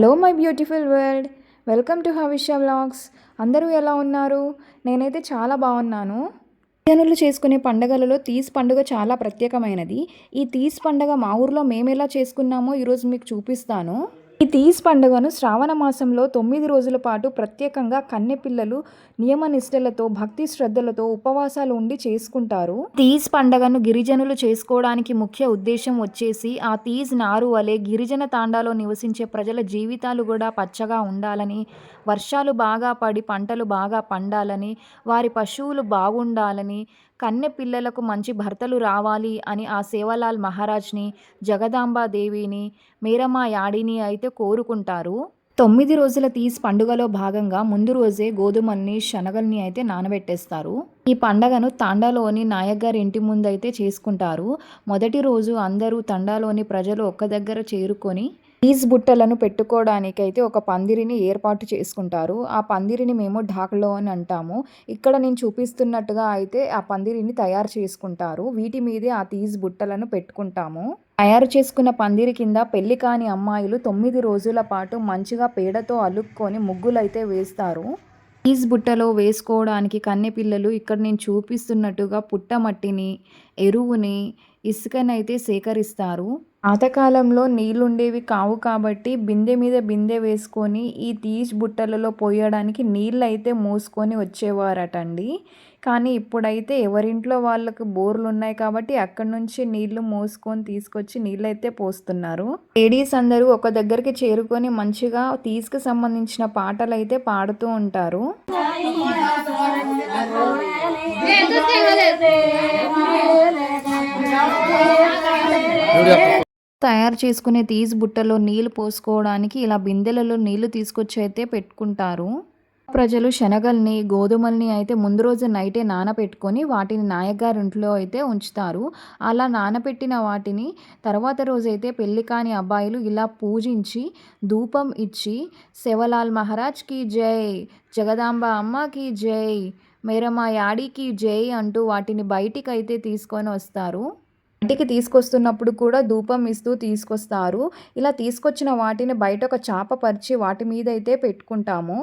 Hello my beautiful world welcome to Havisha vlogs అందరూ ఎలా ఉన్నారు? నేనైతే చాలా బాగున్నాను. జనులు చేసుకునే పండగలలో తీస్ పండుగ చాలా ప్రత్యేకమైనది. ఈ తీస్ పండగ మా ఊర్లో మేము ఎలా చేసుకున్నామో ఈరోజు మీకు చూపిస్తాను. ఈ తీజ్ పండుగను శ్రావణ మాసంలో తొమ్మిది రోజుల పాటు ప్రత్యేకంగా కన్నెపిల్లలు నియమ భక్తి శ్రద్ధలతో ఉపవాసాలు ఉండి చేసుకుంటారు. తీజ్ పండగను గిరిజనులు చేసుకోవడానికి ముఖ్య ఉద్దేశం వచ్చేసి ఆ తీజ్ నారు వలె గిరిజన తాండాలో నివసించే ప్రజల జీవితాలు కూడా పచ్చగా ఉండాలని వర్షాలు బాగా పడి పంటలు బాగా పండాలని వారి పశువులు బాగుండాలని కన్నె పిల్లలకు మంచి భర్తలు రావాలి అని ఆ సేవలాల్ మహారాజ్ని జగదాంబా దేవిని యాడిని అయితే కోరుకుంటారు. తొమ్మిది రోజుల తీస్ పండుగలో భాగంగా ముందు రోజే గోధుమల్ని శనగల్ని అయితే నానబెట్టేస్తారు. ఈ పండగను తాండాలోని నాయక్ ఇంటి ముందు అయితే చేసుకుంటారు. మొదటి రోజు అందరూ తండాలోని ప్రజలు ఒక్క దగ్గర చేరుకొని పీజ్ బుట్టలను పెట్టుకోవడానికైతే ఒక పందిరిని ఏర్పాటు చేసుకుంటారు. ఆ పందిరిని మేము ఢాక్లో అని అంటాము. ఇక్కడ నేను చూపిస్తున్నట్టుగా అయితే ఆ పందిరిని తయారు చేసుకుంటారు. వీటి మీదే ఆ తీజ్ బుట్టలను పెట్టుకుంటాము. తయారు చేసుకున్న పందిరి కింద పెళ్ళి కాని అమ్మాయిలు తొమ్మిది రోజుల పాటు మంచిగా పేడతో అలుక్కొని ముగ్గులైతే వేస్తారు. పీజ్ బుట్టలో వేసుకోవడానికి కన్నెపిల్లలు ఇక్కడ నేను చూపిస్తున్నట్టుగా పుట్టమట్టిని ఎరువుని ఇసుకనైతే సేకరిస్తారు. పాతకాలంలో నీళ్ళుండేవి కావు కాబట్టి బిందె మీద బిందె వేసుకొని ఈ తీజ్ బుట్టలలో పోయడానికి నీళ్ళు అయితే మోసుకొని వచ్చేవారటండి. కానీ ఇప్పుడైతే ఎవరింట్లో వాళ్ళకు బోర్లు ఉన్నాయి కాబట్టి అక్కడి నుంచి నీళ్ళు మోసుకొని తీసుకొచ్చి నీళ్ళు అయితే పోస్తున్నారు. లేడీస్ అందరూ ఒక దగ్గరికి చేరుకొని మంచిగా తీసుకు సంబంధించిన పాటలు అయితే పాడుతూ ఉంటారు. తయారు చేసుకునే తీజ్ బుట్టలో నీళ్ళు పోసుకోవడానికి ఇలా బిందెలలో నీళ్ళు తీసుకొచ్చి అయితే పెట్టుకుంటారు. ప్రజలు శనగల్ని గోధుమల్ని అయితే ముందు రోజు నైటే నానబెట్టుకొని వాటిని నాయగారింట్లో అయితే ఉంచుతారు. అలా నానబెట్టిన వాటిని తర్వాత రోజైతే పెళ్ళి కాని అబ్బాయిలు ఇలా పూజించి ధూపం ఇచ్చి శివలాల్ మహారాజ్కి జై జగదాంబ అమ్మకి జై మేరమా యాడికి జై అంటూ వాటిని బయటికి అయితే తీసుకొని వస్తారు. ఇంటికి తీసుకొస్తున్నప్పుడు కూడా ధూపం ఇస్తూ తీసుకొస్తారు. ఇలా తీసుకొచ్చిన వాటిని బయట ఒక చాప పరిచి వాటి మీద అయితే పెట్టుకుంటాము.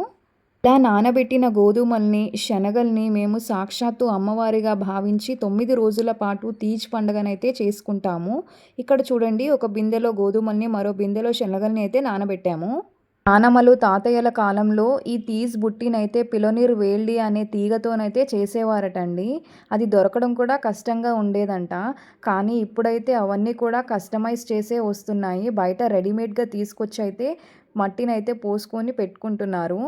ఇలా నానబెట్టిన గోధుమల్ని శనగల్ని మేము సాక్షాత్తు అమ్మవారిగా భావించి తొమ్మిది రోజుల పాటు తీజ్ పండుగనైతే చేసుకుంటాము. ఇక్కడ చూడండి ఒక బిందెలో గోధుమల్ని మరో బిందెలో శనగల్ని అయితే నానబెట్టాము. నానమ్మలు తాతయ్యల కాలంలో ఈ తీజ్ బుట్టినైతే పిలోనీర్ వేల్డి అనే తీగతోనైతే చేసేవారటండి. అది దొరకడం కూడా కష్టంగా ఉండేదంట. కానీ ఇప్పుడైతే అవన్నీ కూడా కస్టమైజ్ చేసే వస్తున్నాయి. బయట రెడీమేడ్గా తీసుకొచ్చి అయితే మట్టినైతే పోసుకొని పెట్టుకుంటున్నారు.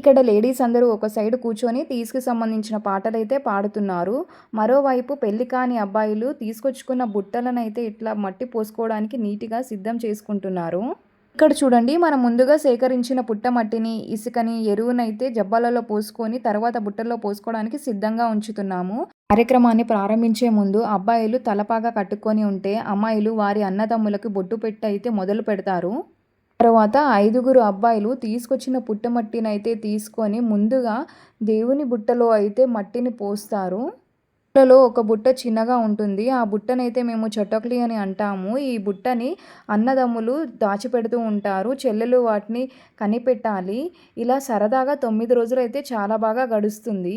ఇక్కడ లేడీస్ అందరూ ఒక సైడ్ కూర్చొని తీసుకు సంబంధించిన పాటలు అయితే పాడుతున్నారు. మరోవైపు పెళ్ళి కాని అబ్బాయిలు తీసుకొచ్చుకున్న బుట్టలనైతే ఇట్లా మట్టి పోసుకోవడానికి నీట్గా సిద్ధం చేసుకుంటున్నారు. ఇక్కడ చూడండి మనం ముందుగా సేకరించిన పుట్టమట్టిని ఇసుకని ఎరువునైతే జబ్బాలలో పోసుకొని తర్వాత బుట్టల్లో పోసుకోవడానికి సిద్ధంగా ఉంచుతున్నాము. కార్యక్రమాన్ని ప్రారంభించే ముందు అబ్బాయిలు తలపాగా కట్టుకొని ఉంటే అమ్మాయిలు వారి అన్నదమ్ములకు బొట్టు పెట్టి అయితే మొదలు పెడతారు. తర్వాత ఐదుగురు అబ్బాయిలు తీసుకొచ్చిన పుట్టమట్టిని అయితే తీసుకొని ముందుగా దేవుని బుట్టలో అయితే మట్టిని పోస్తారు. బుట్టలో ఒక బుట్ట చిన్నగా ఉంటుంది. ఆ బుట్టనైతే మేము చొట్టక్లి అని అంటాము. ఈ బుట్టని అన్నదమ్ములు దాచిపెడుతూ ఉంటారు. చెల్లెలు వాటిని కనిపెట్టాలి. ఇలా సరదాగా తొమ్మిది రోజులు అయితే చాలా బాగా గడుస్తుంది.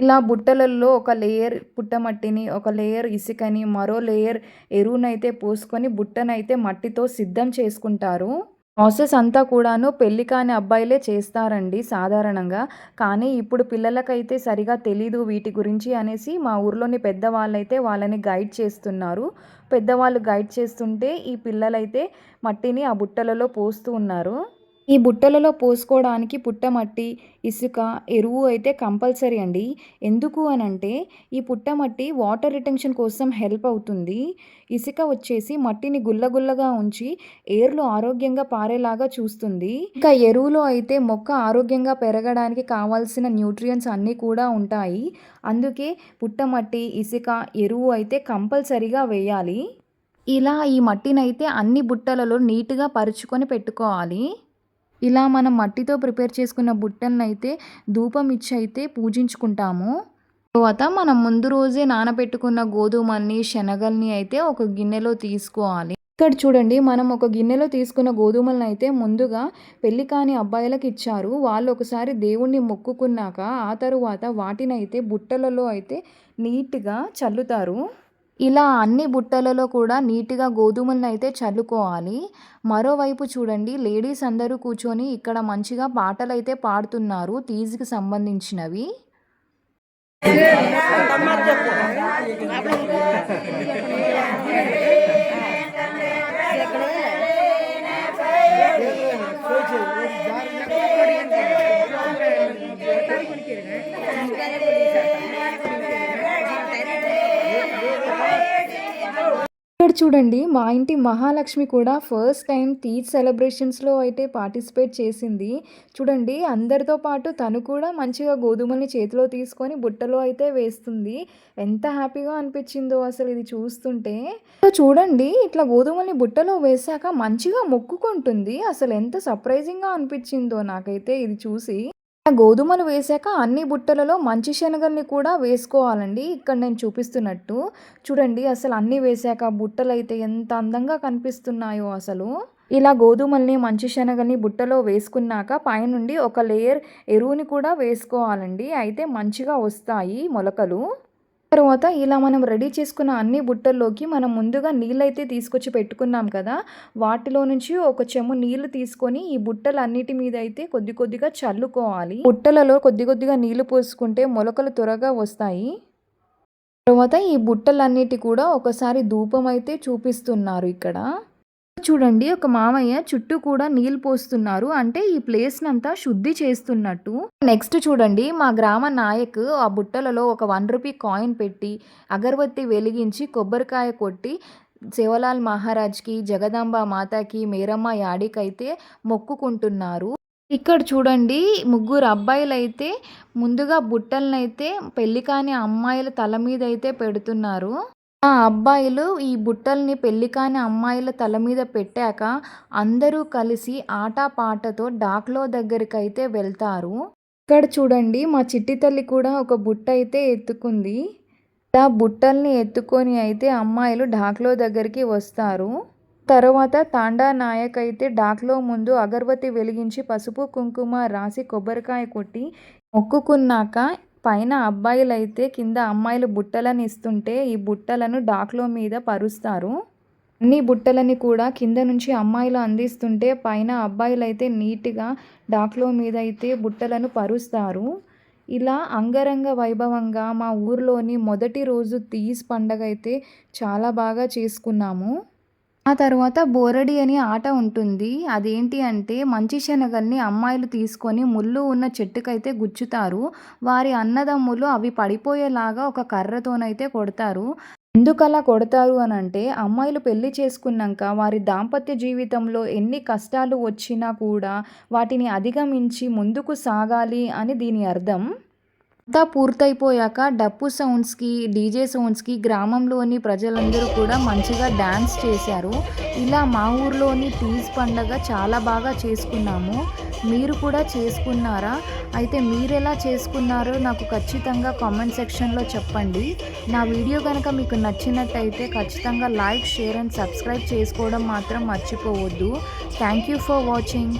ఇలా బుట్టలలో ఒక లేయర్ పుట్టమట్టిని ఒక లేయర్ ఇసుకని మరో లేయర్ ఎరువునైతే పోసుకొని బుట్టనైతే మట్టితో సిద్ధం చేసుకుంటారు. ప్రాసెస్ అంతా కూడాను పెళ్ళి కాని అబ్బాయిలే చేస్తారండి సాధారణంగా. కానీ ఇప్పుడు పిల్లలకైతే సరిగా తెలీదు వీటి గురించి అనేసి మా ఊర్లోని పెద్దవాళ్ళైతే వాళ్ళని గైడ్ చేస్తున్నారు. పెద్దవాళ్ళు గైడ్ చేస్తుంటే ఈ పిల్లలైతే మట్టిని ఆ బుట్టలలో పోస్తూ ఉన్నారు. ఈ బుట్టలలో పోసుకోవడానికి పుట్టమట్టి ఇసుక ఎరువు అయితే కంపల్సరీ అండి. ఎందుకు అని అంటే ఈ పుట్టమట్టి వాటర్ రిటెన్షన్ కోసం హెల్ప్ అవుతుంది. ఇసుక వచ్చేసి మట్టిని గుల్లగుల్లగా ఉంచి ఏర్లు ఆరోగ్యంగా పారేలాగా చూస్తుంది. ఇంకా ఎరువులో అయితే మొక్క ఆరోగ్యంగా పెరగడానికి కావాల్సిన న్యూట్రియంట్స్ అన్నీ కూడా ఉంటాయి. అందుకే పుట్టమట్టి ఇసుక ఎరువు అయితే కంపల్సరీగా వేయాలి. ఇలా ఈ మట్టినైతే అన్ని బుట్టలలో నీట్గా పరుచుకొని పెట్టుకోవాలి. ఇలా మనం మట్టితో ప్రిపేర్ చేసుకున్న బుట్టలను అయితే ధూపం ఇచ్చి అయితే పూజించుకుంటాము. తర్వాత మనం ముందు రోజే నానబెట్టుకున్న గోధుమల్ని శనగల్ని అయితే ఒక గిన్నెలో తీసుకోవాలి. ఇక్కడ చూడండి మనం ఒక గిన్నెలో తీసుకున్న గోధుమలను అయితే ముందుగా పెళ్ళి కాని అబ్బాయిలకు ఇచ్చారు. వాళ్ళు ఒకసారి దేవుణ్ణి మొక్కుకున్నాక ఆ తరువాత వాటినైతే బుట్టలలో అయితే నీట్గా చల్లుతారు. ఇలా అన్ని బుట్టలలో కూడా నీట్గా గోధుమలను అయితే చల్లుకోవాలి మరోవైపు చూడండి లేడీస్ అందరూ కూర్చొని ఇక్కడ మంచిగా పాటలు అయితే పాడుతున్నారు తీజ్కి సంబంధించినవి చూడండి మా ఇంటి మహాలక్ష్మి కూడా ఫస్ట్ టైం తీజ్ సెలబ్రేషన్స్లో అయితే పార్టిసిపేట్ చేసింది. చూడండి అందరితో పాటు తను కూడా మంచిగా గోధుమల్ని చేతిలో తీసుకొని బుట్టలో అయితే వేస్తుంది. ఎంత హ్యాపీగా అనిపించిందో అసలు ఇది చూస్తుంటే. సో చూడండి ఇట్లా గోధుమల్ని బుట్టలో వేసాక మంచిగా మొక్కుకుంటుంది. అసలు ఎంత సర్ప్రైజింగ్గా అనిపించిందో నాకైతే ఇది చూసి. గోధుమలు వేశాక అన్ని బుట్టలలో మంచి శనగల్ని కూడా వేసుకోవాలండి. ఇక్కడ నేను చూపిస్తున్నట్టు. చూడండి అసలు అన్నీ వేశాక బుట్టలు అయితే ఎంత అందంగా కనిపిస్తున్నాయో అసలు. ఇలా గోధుమల్ని మంచి శనగల్ని బుట్టలో వేసుకున్నాక పైనుండి ఒక లేయర్ ఎరువుని కూడా వేసుకోవాలండి. అయితే మంచిగా వస్తాయి మొలకలు. తర్వాత ఇలా మనం రెడీ చేసుకున్న అన్ని బుట్టల్లోకి మనం ముందుగా నీళ్ళైతే తీసుకొచ్చి పెట్టుకున్నాం కదా వాటిలో నుంచి ఒక చెమ్ము నీళ్ళు తీసుకొని ఈ బుట్టలు అన్నిటి మీద అయితే కొద్ది కొద్దిగా చల్లుకోవాలి. బుట్టలలో కొద్ది కొద్దిగా నీళ్ళు పోసుకుంటే మొలకలు త్వరగా వస్తాయి. తర్వాత ఈ బుట్టలన్నిటి కూడా ఒకసారి ధూపం అయితే చూపిస్తున్నారు ఇక్కడ. చూడండి ఒక మామయ్య చుట్టూ కూడా నీళ్ళు పోస్తున్నారు. అంటే ఈ ప్లేస్ నంతా శుద్ధి చేస్తున్నట్టు. నెక్స్ట్ చూడండి మా గ్రామ నాయక్ ఆ బుట్టలలో ఒక వన్ రూపీ కాయిన్ పెట్టి అగరబత్తి వెలిగించి కొబ్బరికాయ కొట్టి శివలాల్ మహారాజ్కి జగదాంబ మాతాకి మేరమ్మ యాడికైతే మొక్కుకుంటున్నారు. ఇక్కడ చూడండి ముగ్గురు అబ్బాయిలు అయితే ముందుగా బుట్టలనైతే పెళ్ళి కాని అమ్మాయిల తల మీద అయితే పెడుతున్నారు. ఆ అబ్బాయిలు ఈ బుట్టల్ని పెళ్ళి కాని అమ్మాయిల తల మీద పెట్టాక అందరూ కలిసి ఆటపాటతో డాక్లో దగ్గరికైతే వెళ్తారు. ఇక్కడ చూడండి మా చిట్టి తల్లి కూడా ఒక బుట్ట అయితే ఎత్తుకుంది. ఆ బుట్టల్ని ఎత్తుకొని అయితే అమ్మాయిలు డాక్లో దగ్గరికి వస్తారు. తర్వాత తాండా నాయక్ అయితే డాక్లో ముందు అగరబత్తి వెలిగించి పసుపు కుంకుమ రాసి కొబ్బరికాయ కొట్టి మొక్కుకున్నాక పైన అబ్బాయిలైతే కింద అమ్మాయిలు బుట్టలను ఇస్తుంటే ఈ బుట్టలను డాక్లో మీద పరుస్తారు. అన్ని బుట్టలని కూడా కింద నుంచి అమ్మాయిలు అందిస్తుంటే పైన అబ్బాయిలైతే నీట్గా డాక్లో మీద అయితే బుట్టలను పరుస్తారు. ఇలా అంగరంగ వైభవంగా మా ఊర్లోని మొదటి రోజు తీజ్ పండగ అయితే చాలా బాగా చేసుకున్నాము. ఆ తర్వాత బోరడి అనే ఆట ఉంటుంది. అదేంటి అంటే మంచి శనగల్ని అమ్మాయిలు తీసుకొని ముళ్ళు ఉన్న చెట్టుకైతే గుచ్చుతారు. వారి అన్నదమ్ములు అవి పడిపోయేలాగా ఒక కర్రతోనైతే కొడతారు. ఎందుకలా కొడతారు అని అంటే అమ్మాయిలు పెళ్ళి చేసుకున్నాక వారి దాంపత్య జీవితంలో ఎన్ని కష్టాలు వచ్చినా కూడా వాటిని అధిగమించి ముందుకు సాగాలి అని దీని అర్థం. అంతా పూర్తయిపోయాక డప్పు సౌండ్స్కి డీజే సౌండ్స్కి గ్రామంలోని ప్రజలందరూ కూడా మంచిగా డ్యాన్స్ చేశారు. ఇలా మా ఊర్లోని తీజ్ పండగ చాలా బాగా చేసుకున్నాము. మీరు కూడా చేసుకున్నారా? అయితే మీరు ఎలా చేసుకున్నారో నాకు ఖచ్చితంగా కామెంట్ సెక్షన్లో చెప్పండి. నా వీడియో కనుక మీకు నచ్చినట్టయితే ఖచ్చితంగా లైక్ షేర్ అండ్ సబ్స్క్రైబ్ చేసుకోవడం మాత్రం మర్చిపోవద్దు. Thank you for watching.